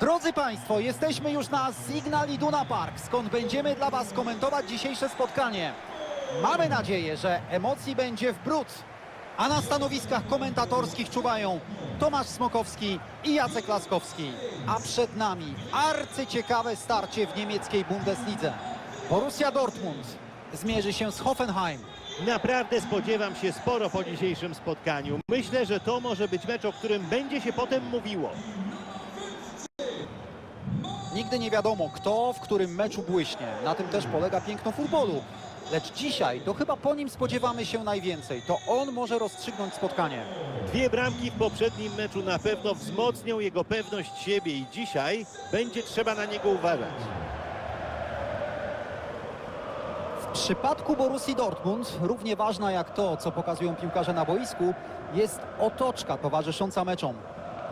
Drodzy Państwo, jesteśmy już na Signal Iduna Park, skąd będziemy dla Was komentować dzisiejsze spotkanie. Mamy nadzieję, że emocji będzie w bród, a na stanowiskach komentatorskich czuwają Tomasz Smokowski i Jacek Laskowski. A przed nami arcyciekawe starcie w niemieckiej Bundeslidze. Borussia Dortmund zmierzy się z Hoffenheim. Naprawdę spodziewam się sporo po dzisiejszym spotkaniu. Myślę, że to może być mecz, o którym będzie się potem mówiło. Nigdy nie wiadomo, kto w którym meczu błyśnie. Na tym też polega piękno futbolu. Lecz dzisiaj to chyba po nim spodziewamy się najwięcej. To on może rozstrzygnąć spotkanie. Dwie bramki w poprzednim meczu na pewno wzmocnią jego pewność siebie i dzisiaj będzie trzeba na niego uważać. W przypadku Borussii Dortmund, równie ważna jak to, co pokazują piłkarze na boisku, jest otoczka towarzysząca meczom.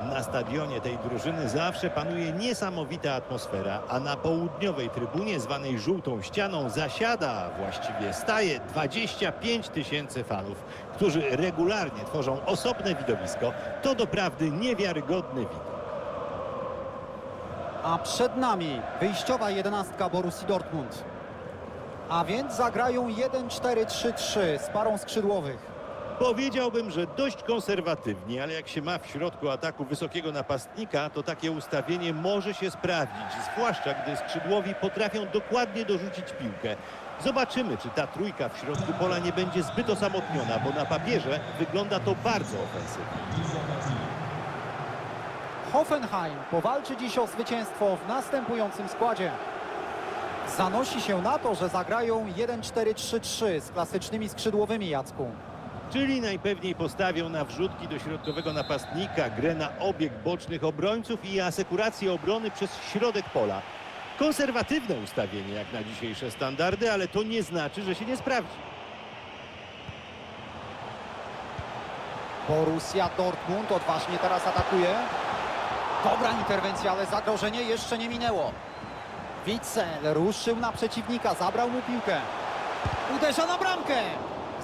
Na stadionie tej drużyny zawsze panuje niesamowita atmosfera, a na południowej trybunie zwanej żółtą ścianą zasiada, właściwie staje 25 tysięcy fanów, którzy regularnie tworzą osobne widowisko. To doprawdy niewiarygodny widok. A przed nami wyjściowa jedenastka Borussii Dortmund. A więc zagrają 1-4-3-3 z parą skrzydłowych. Powiedziałbym, że dość konserwatywnie, ale jak się ma w środku ataku wysokiego napastnika, to takie ustawienie może się sprawdzić, zwłaszcza gdy skrzydłowi potrafią dokładnie dorzucić piłkę. Zobaczymy, czy ta trójka w środku pola nie będzie zbyt osamotniona, bo na papierze wygląda to bardzo ofensywnie. Hoffenheim powalczy dziś o zwycięstwo w następującym składzie. Zanosi się na to, że zagrają 1-4-3-3 z klasycznymi skrzydłowymi Jacku. Czyli najpewniej postawią na wrzutki do środkowego napastnika, grę na obieg bocznych obrońców i asekurację obrony przez środek pola. Konserwatywne ustawienie jak na dzisiejsze standardy, ale to nie znaczy, że się nie sprawdzi. Borussia Dortmund odważnie teraz atakuje. Dobra interwencja, ale zagrożenie jeszcze nie minęło. Witzel ruszył na przeciwnika, zabrał mu piłkę. Uderza na bramkę.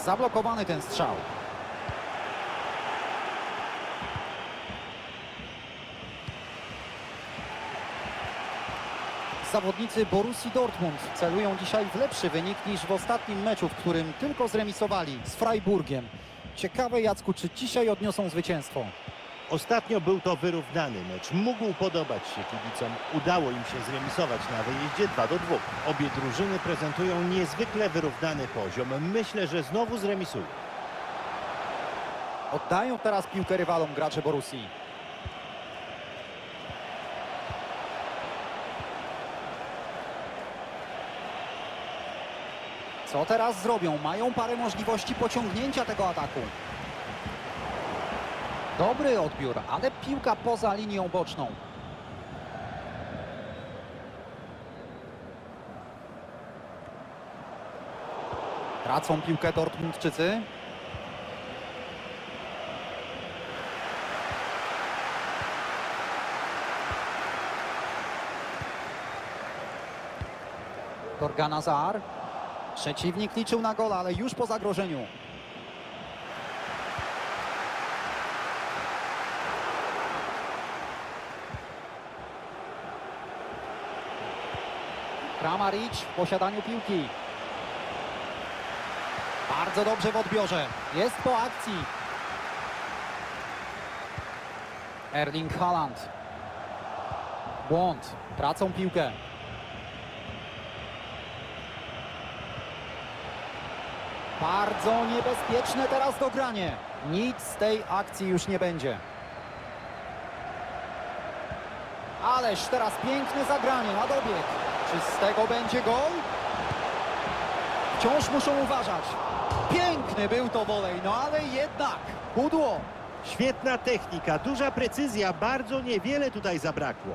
Zablokowany ten strzał. Zawodnicy Borussii Dortmund celują dzisiaj w lepszy wynik niż w ostatnim meczu, w którym tylko zremisowali z Freiburgiem. Ciekawe Jacku, czy dzisiaj odniosą zwycięstwo. Ostatnio był to wyrównany mecz. Mógł podobać się kibicom. Udało im się zremisować na wyjeździe 2 do 2. Obie drużyny prezentują niezwykle wyrównany poziom. Myślę, że znowu zremisują. Oddają teraz piłkę rywalom gracze Borussii. Co teraz zrobią? Mają parę możliwości pociągnięcia tego ataku. Dobry odbiór, ale piłka poza linią boczną. Tracą piłkę Dortmundczycy. Torgan Azar. Przeciwnik liczył na gola, ale już po zagrożeniu. Kramaric w posiadaniu piłki. Bardzo dobrze w odbiorze. Jest po akcji. Erling Haaland. Błąd. Tracą piłkę. Bardzo niebezpieczne teraz dogranie. Nic z tej akcji już nie będzie. Ależ teraz piękne zagranie na dobieg. Czy z tego będzie gol? Wciąż muszą uważać. Piękny był to wolej, no ale jednak pudło. Świetna technika, duża precyzja, bardzo niewiele tutaj zabrakło.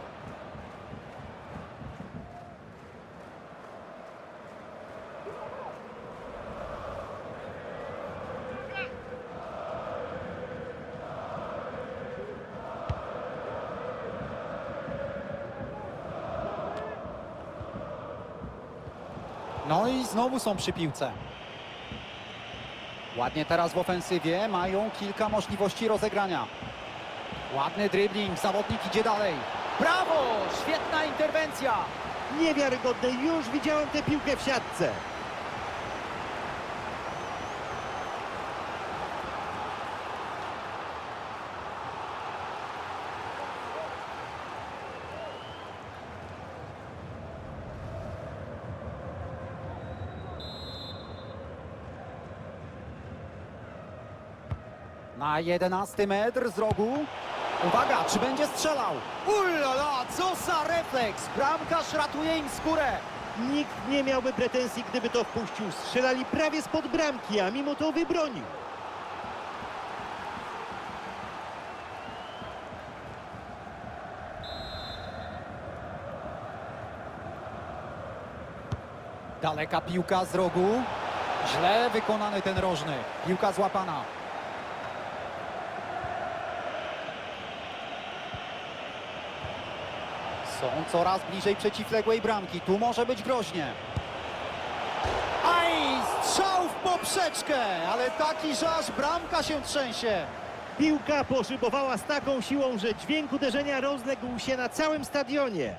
No i znowu są przy piłce. Ładnie teraz w ofensywie mają kilka możliwości rozegrania. Ładny dribbling, zawodnik idzie dalej. Brawo! Świetna interwencja! Niewiarygodne, już widziałem tę piłkę w siatce. Na 11 metr z rogu. Uwaga, czy będzie strzelał? Ulala, co za refleks! Bramkarz ratuje im skórę. Nikt nie miałby pretensji, gdyby to wpuścił. Strzelali prawie spod bramki, a mimo to wybronił. Daleka piłka z rogu. Źle wykonany ten rożny. Piłka złapana. Są coraz bliżej przeciwległej bramki. Tu może być groźnie. Aj! Strzał w poprzeczkę! Ale taki żaż bramka się trzęsie. Piłka poszybowała z taką siłą, że dźwięk uderzenia rozległ się na całym stadionie.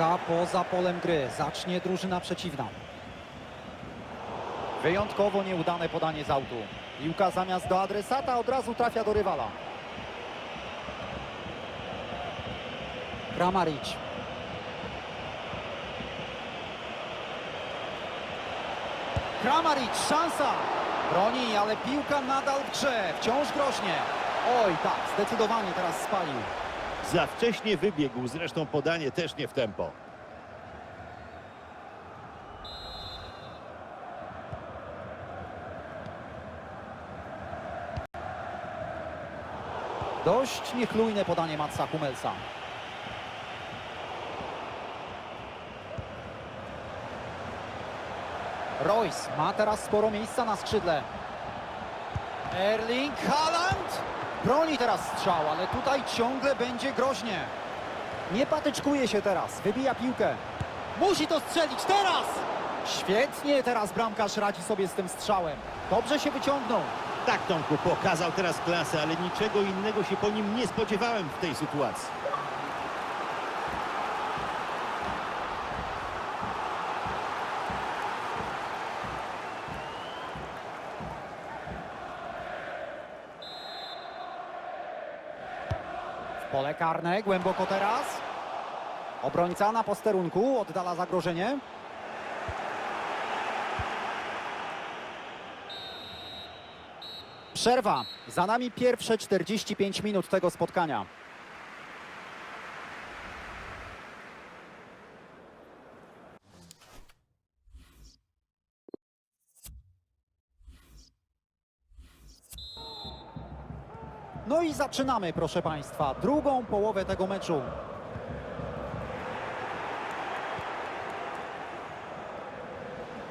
Piłka poza polem gry. Zacznie drużyna przeciwna. Wyjątkowo nieudane podanie z autu. Piłka zamiast do adresata od razu trafia do rywala. Kramaric. Kramaric, szansa! Broni, ale piłka nadal w grze. Wciąż groźnie. Oj, tak, zdecydowanie teraz spalił. Za wcześnie wybiegł, zresztą podanie też nie w tempo. Dość niechlujne podanie Matsa Hummelsa. Royce ma teraz sporo miejsca na skrzydle. Erling Haaland broni teraz strzał, ale tutaj ciągle będzie groźnie. Nie patyczkuje się teraz, wybija piłkę. Musi to strzelić teraz! Świetnie teraz bramkarz radzi sobie z tym strzałem. Dobrze się wyciągnął. Tak, Tomku, pokazał teraz klasę, ale niczego innego się po nim nie spodziewałem w tej sytuacji. Pole karne, głęboko teraz. Obrońca na posterunku, oddala zagrożenie. Przerwa. Za nami pierwsze 45 minut tego spotkania. No i zaczynamy, proszę Państwa, drugą połowę tego meczu.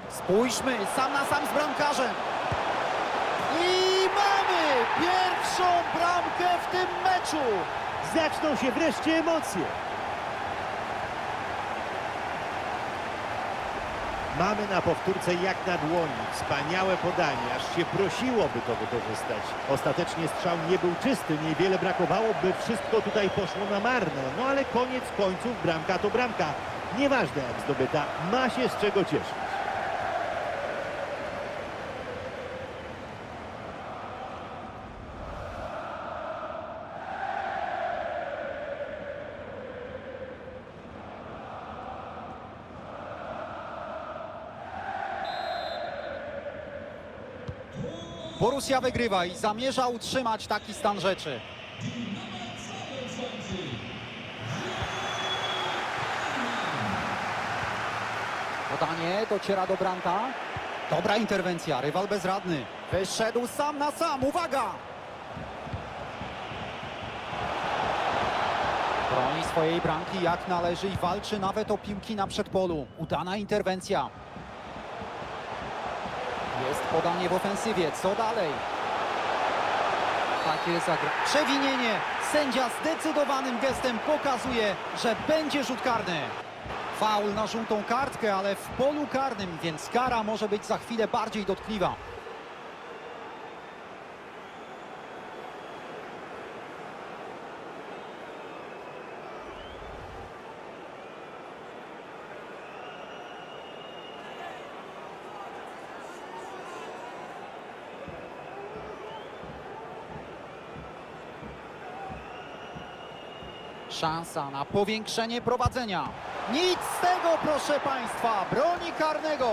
Spójrzmy, sam na sam z bramkarzem. I mamy pierwszą bramkę w tym meczu. Zaczną się wreszcie emocje. Mamy na powtórce jak na dłoni. Wspaniałe podanie, aż się prosiłoby to wykorzystać. Ostatecznie strzał nie był czysty, niewiele brakowało, by wszystko tutaj poszło na marne. No ale koniec końców bramka to bramka. Nieważne jak zdobyta, ma się z czego cieszyć. Borussia wygrywa i zamierza utrzymać taki stan rzeczy. Podanie dociera do Branta. Dobra interwencja, rywal bezradny. Wyszedł sam na sam, uwaga! Broni swojej bramki jak należy i walczy nawet o piłki na przedpolu. Udana interwencja. Podanie w ofensywie, co dalej? takie zagra... Przewinienie. Sędzia zdecydowanym gestem pokazuje, że będzie rzut karny. Faul na żółtą kartkę, ale w polu karnym, więc kara może być za chwilę bardziej dotkliwa. Szansa na powiększenie prowadzenia. Nic z tego, proszę Państwa. Broni karnego.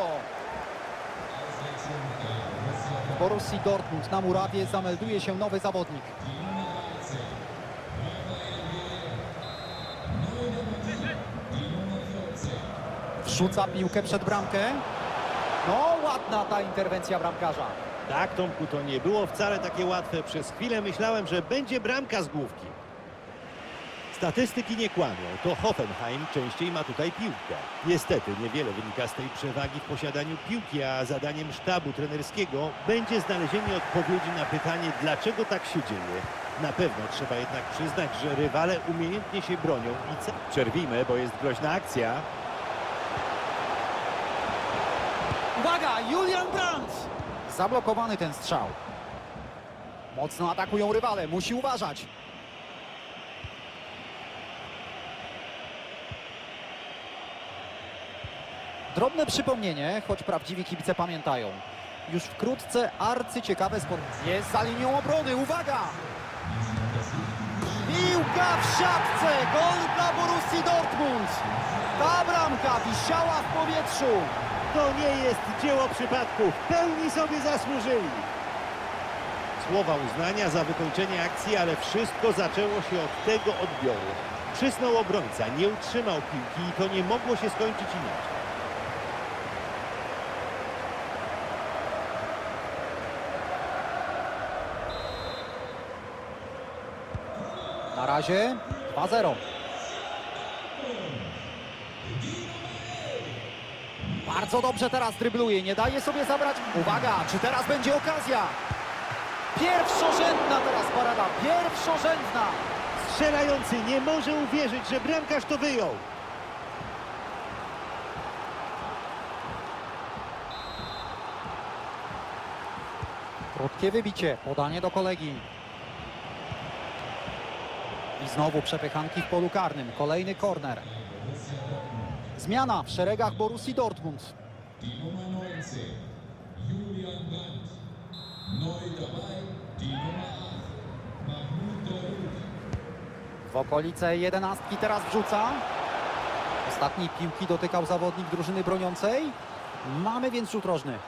W Borussii Dortmund na murawie zamelduje się nowy zawodnik. Wrzuca piłkę przed bramkę. No, ładna ta interwencja bramkarza. Tak, Tomku, to nie było wcale takie łatwe. Przez chwilę myślałem, że będzie bramka z główki. Statystyki nie kłamią. To Hoffenheim częściej ma tutaj piłkę. Niestety niewiele wynika z tej przewagi w posiadaniu piłki, a zadaniem sztabu trenerskiego będzie znalezienie odpowiedzi na pytanie, dlaczego tak się dzieje. Na pewno trzeba jednak przyznać, że rywale umiejętnie się bronią i ce... Przerwijmy, bo jest groźna akcja. Uwaga, Julian Brandt! Zablokowany ten strzał. Mocno atakują rywale, musi uważać. Drobne przypomnienie, choć prawdziwi kibice pamiętają. Już wkrótce arcyciekawe spotkanie. Jest za linią obrony, uwaga! Piłka w siatce, gol dla Borussii Dortmund. Ta bramka wisiała w powietrzu. To nie jest dzieło przypadku. W pełni sobie zasłużyli. Słowa uznania za wykończenie akcji, ale wszystko zaczęło się od tego odbioru. Przysnął obrońca, nie utrzymał piłki i to nie mogło się skończyć inaczej. Na razie 2-0. Bardzo dobrze teraz drybluje, nie daje sobie zabrać. Uwaga, czy teraz będzie okazja? Pierwszorzędna teraz parada, pierwszorzędna. Strzelający nie może uwierzyć, że bramkarz to wyjął. Krótkie wybicie, podanie do kolegi. Znowu przepychanki w polu karnym, kolejny korner. Zmiana w szeregach Borussii Dortmund. Die Nummer 19, Julian Brandt. Neu dabei, die Nummer 8, Mahmoud Daoud. W okolice jedenastki teraz wrzuca. Ostatniej piłki dotykał zawodnik drużyny broniącej. Mamy więc rzut rożny.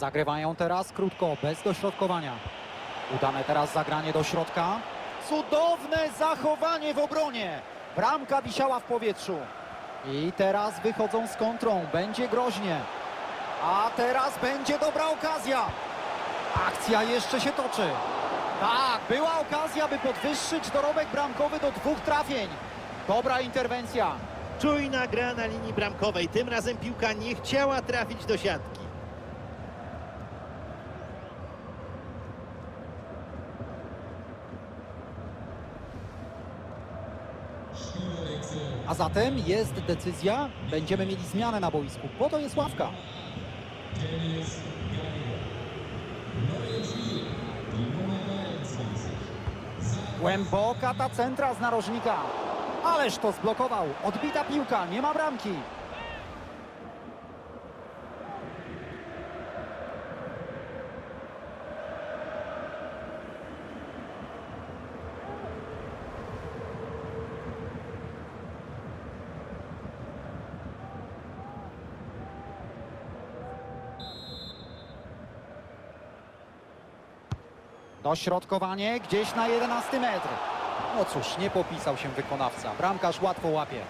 Zagrywają teraz krótko, bez dośrodkowania. Udane teraz zagranie do środka. Cudowne zachowanie w obronie. Bramka wisiała w powietrzu. I teraz wychodzą z kontrą. Będzie groźnie. A teraz będzie dobra okazja. Akcja jeszcze się toczy. Tak, była okazja, by podwyższyć dorobek bramkowy do dwóch trafień. Dobra interwencja. Czujna gra na linii bramkowej. Tym razem piłka nie chciała trafić do siatki. Zatem jest decyzja. Będziemy mieli zmianę na boisku. Po to jest ławka. Głęboka ta centra z narożnika. Ależ to zblokował. Odbita piłka, nie ma bramki. Dośrodkowanie gdzieś na 11 metr. No cóż, nie popisał się wykonawca. Bramkarz łatwo łapie.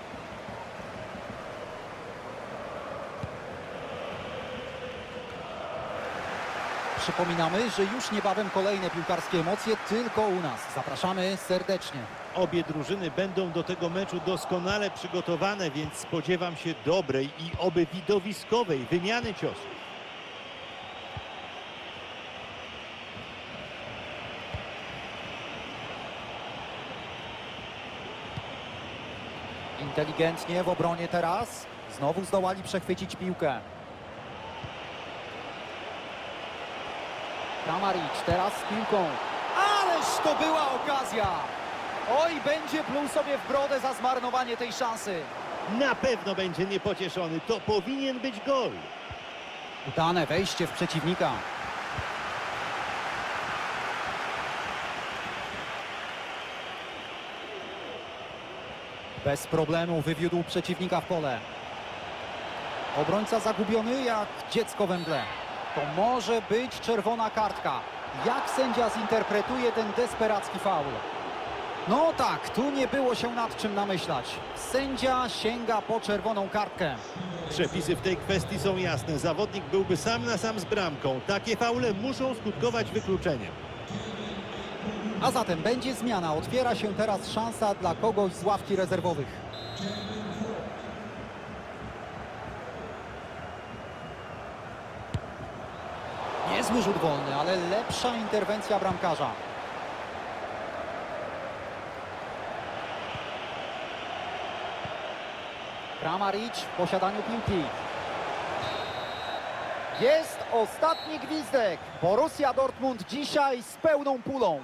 Przypominamy, że już niebawem kolejne piłkarskie emocje tylko u nas. Zapraszamy serdecznie. Obie drużyny będą do tego meczu doskonale przygotowane, więc spodziewam się dobrej i oby widowiskowej wymiany ciosów. Inteligentnie w obronie teraz. Znowu zdołali przechwycić piłkę. Kramaric teraz z piłką. Ależ to była okazja! Oj, będzie pluł sobie w brodę za zmarnowanie tej szansy. Na pewno będzie niepocieszony. To powinien być gol. Udane wejście w przeciwnika. Bez problemu wywiódł przeciwnika w pole. Obrońca zagubiony jak dziecko we mgle. To może być czerwona kartka. Jak sędzia zinterpretuje ten desperacki faul? No tak, tu nie było się nad czym namyślać. Sędzia sięga po czerwoną kartkę. Przepisy w tej kwestii są jasne. Zawodnik byłby sam na sam z bramką. Takie faule muszą skutkować wykluczeniem. A zatem będzie zmiana. Otwiera się teraz szansa dla kogoś z ławki rezerwowych. Niezły rzut wolny, ale lepsza interwencja bramkarza. Kramaric w posiadaniu piłki. Jest ostatni gwizdek. Borussia Dortmund dzisiaj z pełną pulą.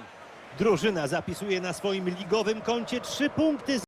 Drużyna zapisuje na swoim ligowym koncie trzy punkty.